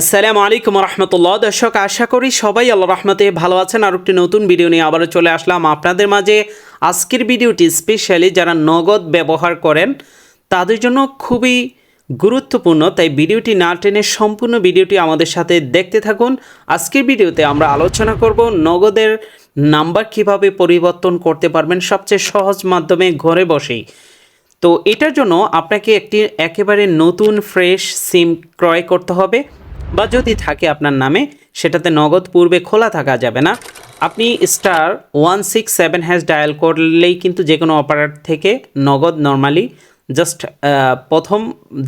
আসসালামু আলাইকুম রহমতুল্লাহ দর্শক, আশা করি সবাই আল্লাহ রহমতে ভালো আছেন। আর একটি নতুন ভিডিও নিয়ে আবারও চলে আসলাম আপনাদের মাঝে। আজকের ভিডিওটি স্পেশালি যারা নগদ ব্যবহার করেন, তাদের জন্য খুবই গুরুত্বপূর্ণ। তাই ভিডিওটি না টেনে সম্পূর্ণ ভিডিওটি আমাদের সাথে দেখতে থাকুন। আজকের ভিডিওতে আমরা আলোচনা করব নগদের নাম্বার কীভাবে পরিবর্তন করতে পারবেন সবচেয়ে সহজ মাধ্যমে ঘরে বসেই। তো এটার জন্য আপনাকে একটি একেবারে নতুন, ফ্রেশ সিম ক্রয় করতে হবে। বা যদি থাকে আপনার নামে, সেটাতে নগদ পূর্বে খোলা থাকা যাবে না। আপনি star one six seven hash dial করলেই কিন্তু যে কোনো অপারেটর থেকে নগদ নর্মালি জাস্ট প্রথম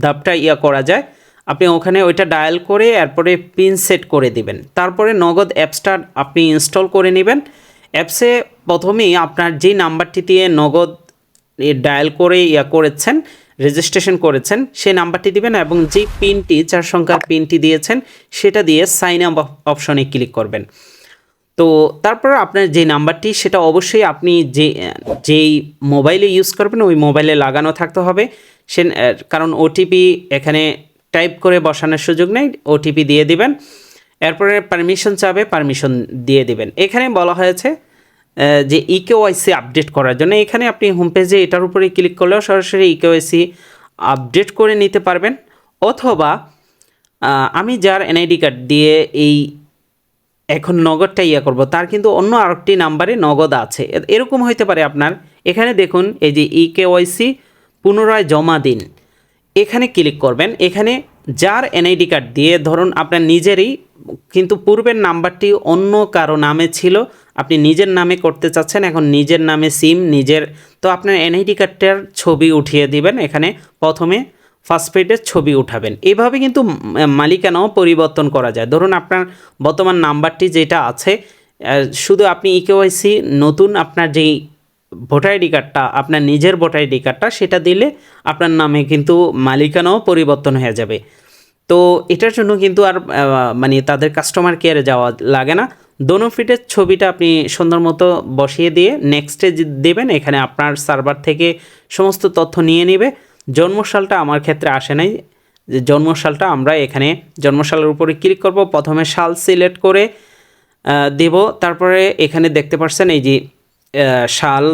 ধাপটা ইয়া করা যায়। আপনি ওখানে ওইটা ডায়াল করে এরপরে পিন সেট করে দিবেন। তারপরে নগদ অ্যাপসটা আপনি ইনস্টল করে নেবেন। অ্যাপসে প্রথমেই আপনার যে নাম্বারটি দিয়ে নগদ ডায়াল করে ইয়া করেছেন রেজিস্ট্রেশন করেছেন, সেই নাম্বারটি দিবেন এবং যে পিনটি, চার সংখ্যার পিনটি দিয়েছেন, সেটা দিয়ে সাইন আপ অপশনে ক্লিক করবেন। তো তারপর আপনার যে নাম্বারটি, সেটা অবশ্যই আপনি যে, যেই মোবাইলে ইউজ করবেন, ওই মোবাইলে লাগানো থাকতে হবে। সে, কারণ ওটিপি এখানে টাইপ করে বসানোর সুযোগ নেই ওটিপি দিয়ে দিবেন। এরপরে পারমিশন চাবে, পারমিশন দিয়ে দিবেন। এখানে বলা হয়েছে যে E ইকেওয়াইসি আপডেট করার জন্য। এখানে আপনি হোম পেজে এটার উপরে ক্লিক করলেও সরাসরি E ইকেওয়াইসি আপডেট করে নিতে পারবেন। অথবা আমি যার এনআইডি কার্ড দিয়ে এই এখন নগদটা ইয়ে করব, তার কিন্তু অন্য আরেকটি নাম্বারে নগদ আছে। এরকম হইতে পারে আপনার। এখানে দেখুন, এই যে ই কেওয়াইসি পুনরায় জমা দিন। এখানে ক্লিক করবেন। এখানে যার এনআইডি কার্ড দিয়ে ধরুন আপনার নিজেরই কিন্তু পূর্বের নাম্বারটি অন্য কারও নামে ছিল। আপনি নিজের নামে করতে চাচ্ছেন, এখন নিজের নামে সিম, নিজের, তো আপনার এনআইডি কার্ডটার ছবি উঠিয়ে দিবেন, এখানে প্রথমে ফার্স্ট পেজের ছবি উঠাবেন। এভাবে কিন্তু মালিকানাও পরিবর্তন করা যায়। ধরুন আপনার বর্তমান নাম্বারটি যেটা আছে শুধু আপনি ইকেওয়াইসি নতুন আপনার যেই ভোটার আইডি কার্ডটা, আপনার নিজের ভোটার আইডি কার্ডটা, সেটা দিলে আপনার নামে কিন্তু মালিকানাও পরিবর্তন হয়ে যাবে। তো এটার জন্য কিন্তু আর মানে তাদের কাস্টমার কেয়ারে যাওয়া লাগে না। দোনো ফিটের ছবিটা আপনি সুন্দর মতো বসিয়ে দিয়ে নেক্সটে দেবেন, এখানে আপনার সার্ভার থেকে সমস্ত তথ্য নিয়ে নেবে। জন্মসালটা আমার ক্ষেত্রে আসে নাই। যে জন্মসালটা আমরা এখানে জন্মসালের উপরে ক্লিক করব, প্রথমে সাল সিলেক্ট করে দেব। তারপরে এখানে দেখতে পাচ্ছেন এই যে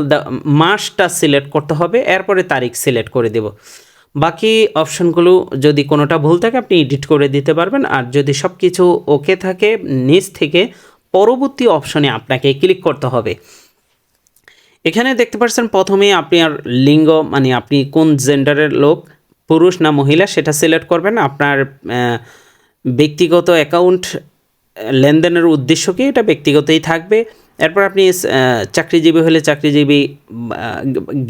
দা- মাসটা সিলেক্ট করতে হবে, এরপরে তারিখ সিলেক্ট করে দেব। বাকি অপশনগুলো যদি কোনোটা ভুল থাকে, আপনি এডিট করে দিতে পারবেন। আর যদি সব কিছু ওকে থাকে নিচ থেকে পরবর্তী অপশনে আপনাকে ক্লিক করতে হবে। এখানে দেখতে পাচ্ছেন, প্রথমে আপনি আর লিঙ্গ মানে আপনি কোন জেন্ডারের লোক, পুরুষ না মহিলা, সেটা সিলেক্ট করবেন। আপনার ব্যক্তিগত অ্যাকাউন্ট, লেনদেনের উদ্দেশ্য কি, এটা ব্যক্তিগতই থাকবে। এরপর আপনি চাকরিজীবী হলে চাকরিজীবী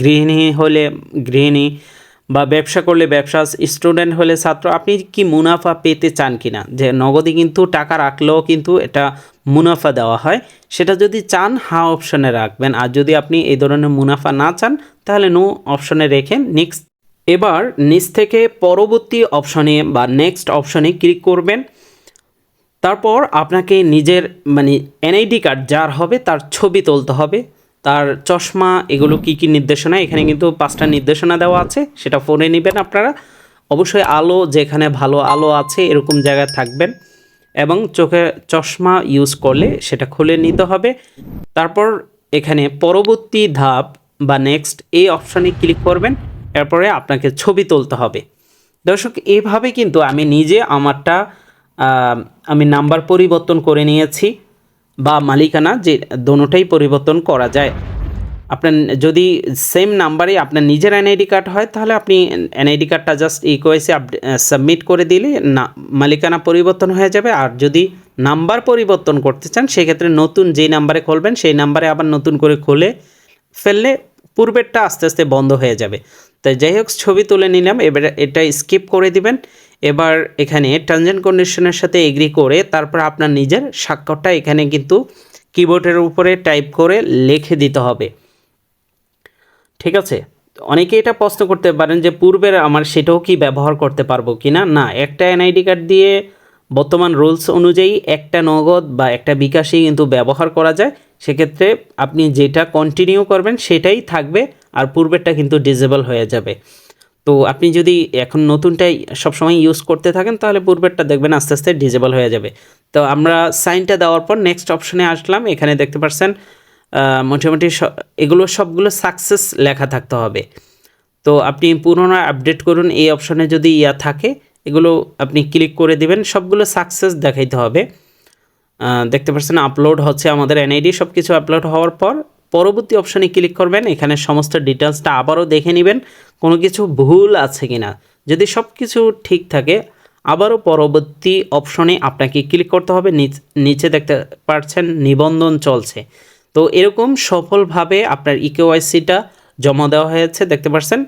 গৃহিণী হলে গৃহিণী বা ব্যবসা করলে ব্যবসা স্টুডেন্ট হলে ছাত্র, আপনি কি মুনাফা পেতে চান কি না যে নগদে কিন্তু টাকা রাখলেও কিন্তু এটা মুনাফা দেওয়া হয়। সেটা যদি চান হা অপশনে রাখবেন। আর যদি আপনি এই ধরনের মুনাফা না চান, তাহলে নো অপশনে রেখে নেক্সট এবার নিচ থেকে পরবর্তী অপশনে বা নেক্সট অপশনে ক্লিক করবেন। তারপর আপনাকে নিজের মানে এনআইডি কার্ড যার হবে, তার ছবি তুলতে হবে। তার চশমা, এগুলো কি কি নির্দেশনা? এখানে কিন্তু পাঁচটা নির্দেশনা দেওয়া আছে, সেটা ফোনে নেবেন আপনারা। অবশ্যই আলো, যেখানে ভালো আলো আছে, এরকম জায়গায় থাকবেন। এবং চোখে চশমা ইউজ করলে সেটা খুলে নিতে হবে। তারপর এখানে পরবর্তী ধাপ বা নেক্সট এই অপশানে ক্লিক করবেন, এরপরে আপনাকে ছবি তুলতে হবে। দর্শক এইভাবে কিন্তু আমি নিজে আমারটা আমি নাম্বার পরিবর্তন করে নিয়েছি। বা মালিকানা যে দোনোটাই পরিবর্তন করা যায়। আপনার যদি সেম নাম্বারে আপনার নিজের এনআইডি কার্ড হয়, তাহলে আপনি এনআইডি কার্ডটা জাস্ট ইকোয়েসে সাবমিট করে দিলে না, মালিকানা পরিবর্তন হয়ে যাবে। আর যদি নাম্বার পরিবর্তন করতে চান, সেক্ষেত্রে নতুন যেই নাম্বারে খুলবেন, সেই নাম্বারে আবার নতুন করে খুলে ফেললে পূর্বেরটা আস্তে আস্তে বন্ধ হয়ে যাবে। তাই যাই হোক, ছবি তুলে নিলাম, এবার এটা স্কিপ করে দিবেন। এবার এখানে অ্যান্ড কন্ডিশনের সাথে এগ্রি করে তারপর আপনার নিজের স্বাক্ষরটা এখানে কিন্তু কিবোর্ডের উপরে টাইপ করে লিখে দিতে হবে। ঠিক আছে? অনেকে এটা প্রশ্ন করতে পারেন যে পূর্বের আমার সেটাও কি ব্যবহার করতে পারব কি না? না, একটা এনআইডি কার্ড দিয়ে বর্তমান রুলস অনুযায়ী একটা নগদ বা একটা বিকাশই কিন্তু ব্যবহার করা যায়। সেক্ষেত্রে আপনি যেটা কন্টিনিউ করবেন সেটাই থাকবে আর পূর্বেরটা কিন্তু ডিজেবল হয়ে যাবে। তো আপনি যদি এখন নতুনটাই সবসময় ইউজ করতে থাকেন, তাহলে পূর্বেরটা দেখবেন আস্তে আস্তে ডিজেবল হয়ে যাবে। তো আমরা সাইনটা দেওয়ার পর নেক্সট অপশনে আসলাম। এখানে দেখতে পাচ্ছেন মোটামুটি এগুলো সবগুলো সাকসেস লেখা থাকতে হবে। তো আপনি পুনরায় আপডেট করুন, এই অপশনে যদি ইয়া থাকে, এগুলো আপনি ক্লিক করে দিবেন, সবগুলো সাকসেস দেখাইতে হবে। দেখতে পাচ্ছেন আপলোড হচ্ছে আমাদের এনআইডি সব কিছু আপলোড হওয়ার পর পরবর্তী অপশানে ক্লিক করবেন, এখানে সমস্ত ডিটেলসটা আবারও দেখে নেবেন, কোনো কিছু ভুল আছে কি না যদি সব কিছু ঠিক থাকে, আবারও পরবর্তী অপশনে আপনাকে ক্লিক করতে হবে, নিচ- দেখতে পাচ্ছেন নিবন্ধন চলছে। তো এরকম সফলভাবে আপনার ইকেওয়াইসিটা জমা দেওয়া হয়েছে, দেখতে পাচ্ছেন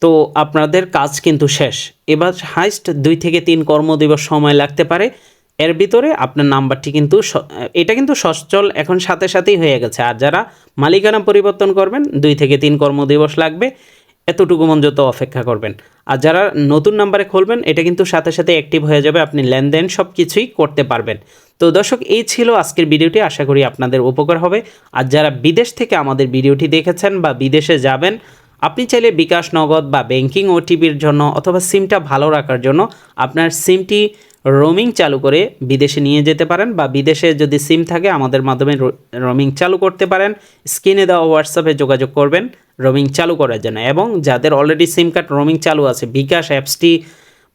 তো আপনাদের কাজ কিন্তু শেষ। এবার হাইস্ট দুই থেকে তিন কর্মদিবস সময় লাগতে পারে। এর ভিতরে আপনার নাম্বারটি কিন্তু এটা কিন্তু সচল এখন সাথে সাথেই হয়ে গেছে। আর যারা মালিকানা পরিবর্তন করবেন, দুই থেকে তিন কর্মদিবস লাগবে, এতটুকু পর্যন্ত অপেক্ষা করবেন। আর যারা নতুন নাম্বারে খুলবেন, এটা কিন্তু সাথে সাথে অ্যাক্টিভ হয়ে যাবে, আপনি লেনদেন সব কিছুই করতে পারবেন। তো দর্শক, এই ছিল আজকের ভিডিওটি, আশা করি আপনাদের উপকার হবে। আর যারা বিদেশ থেকে আমাদের ভিডিওটি দেখেছেন বা বিদেশে যাবেন, আপনি চাইলে বিকাশ নগদ বা ব্যাংকিং ওটিপির জন্য অথবা সিমটা ভালো রাখার জন্য আপনার সিমটি রোমিং চালু করে বিদেশে নিয়ে যেতে পারেন বা বিদেশে যদি সিম থাকে, আমাদের মাধ্যমে রোমিং চালু করতে পারেন। স্ক্রিনে দেওয়া হোয়াটসঅ্যাপে যোগাযোগ করবেন রোমিং চালু করার জন্য। এবং যাদের অলরেডি সিম কার্ড রোমিং চালু আছে, বিকাশ অ্যাপসটি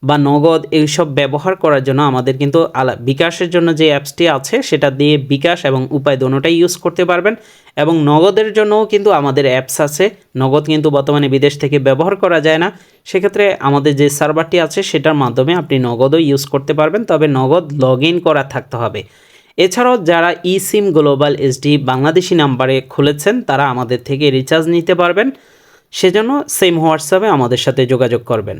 বা নগদ এইসব ব্যবহার করার জন্য আমাদের কিন্তু আলা, বিকাশের জন্য যে অ্যাপসটি আছে, সেটা দিয়ে বিকাশ এবং উপায় দোনোটাই ইউজ করতে পারবেন। এবং নগদের জন্যও কিন্তু আমাদের অ্যাপস আছে। নগদ কিন্তু বর্তমানে বিদেশ থেকে ব্যবহার করা যায় না। সেক্ষেত্রে আমাদের যে সার্ভারটি আছে, সেটার মাধ্যমে আপনি নগদও ইউজ করতে পারবেন। তবে নগদ লগ ইন করা থাকতে হবে। এছাড়াও যারা e SIM global SD Bangladeshi নাম্বারে খুলেছেন, তারা আমাদের থেকে রিচার্জ নিতে পারবেন। সেজন্য সেম হোয়াটসঅ্যাপে আমাদের সাথে যোগাযোগ করবেন।